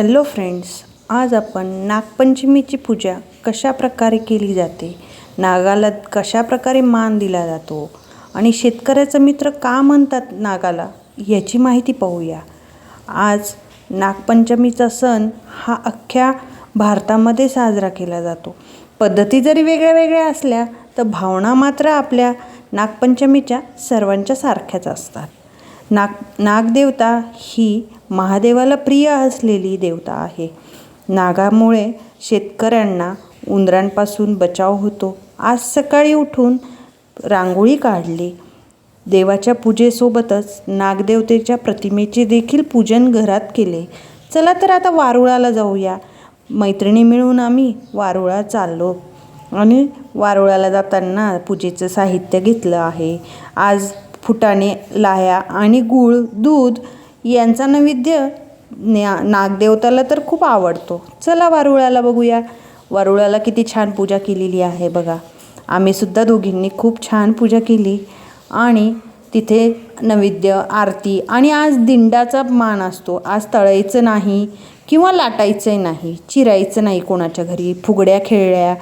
Hello friends आज आपण नागपंचमीची पूजा कशा प्रकारे केली जाते? नागाला कशा प्रकारे मान दिला जातो? आणि शेतकऱ्याचा मित्र का म्हणतात नागाला? याची माहिती पाहूया. आज नागपंचमीचा सण हा अख्ख्या भारतामध्ये साजरा केला जातो. पद्धती जरी वेगळ्या वेगळ्या असल्या तर भावना मात्र आपल्या नागपंचमीच्या सर्वांच्या सारख्याच असतात. नाग नागदेवता ही महादेवाला प्रिय असलेली देवता आहे. नागामुळे शेतकऱ्यांना उंदरांपासून बचाव होतो. आज सकाळी उठून रांगोळी काढली. देवाच्या पूजेसोबतच नागदेवतेच्या प्रतिमेचे देखील पूजन घरात केले. चला तर आता वारुळाला जाऊया. मैत्रिणी मिळून आम्ही वारुळा चाललो आणि वारुळाला जाताना पूजेचं साहित्य घेतलं आहे. आज फुटाणे लाह्या आणि गूळ दूध यांचा नैवेद्य न्या नागदेवताला तर खूप आवडतो. चला वारुळाला बघूया. वारुळाला किती छान पूजा केलेली आहे बघा. आम्हीसुद्धा दोघींनी खूप छान पूजा केली आणि तिथे नैवेद्य आरती आणि आज दिंडाचा मान असतो. आज तळायचं नाही किंवा लाटायचंही नाही चिरायचं नाही कोणाच्या घरी. फुगड्या खेळल्या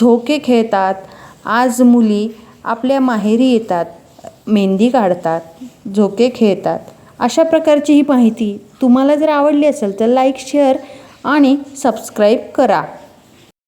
झोके खेळतात. आज मुली आपल्या माहेरी येतात. मेहंदी काढतात झोके खेळतात अशा प्रकारची ही माहिती तुम्हाला जर आवडली असेल तर लाईक शेअर आणि सबस्क्राईब करा.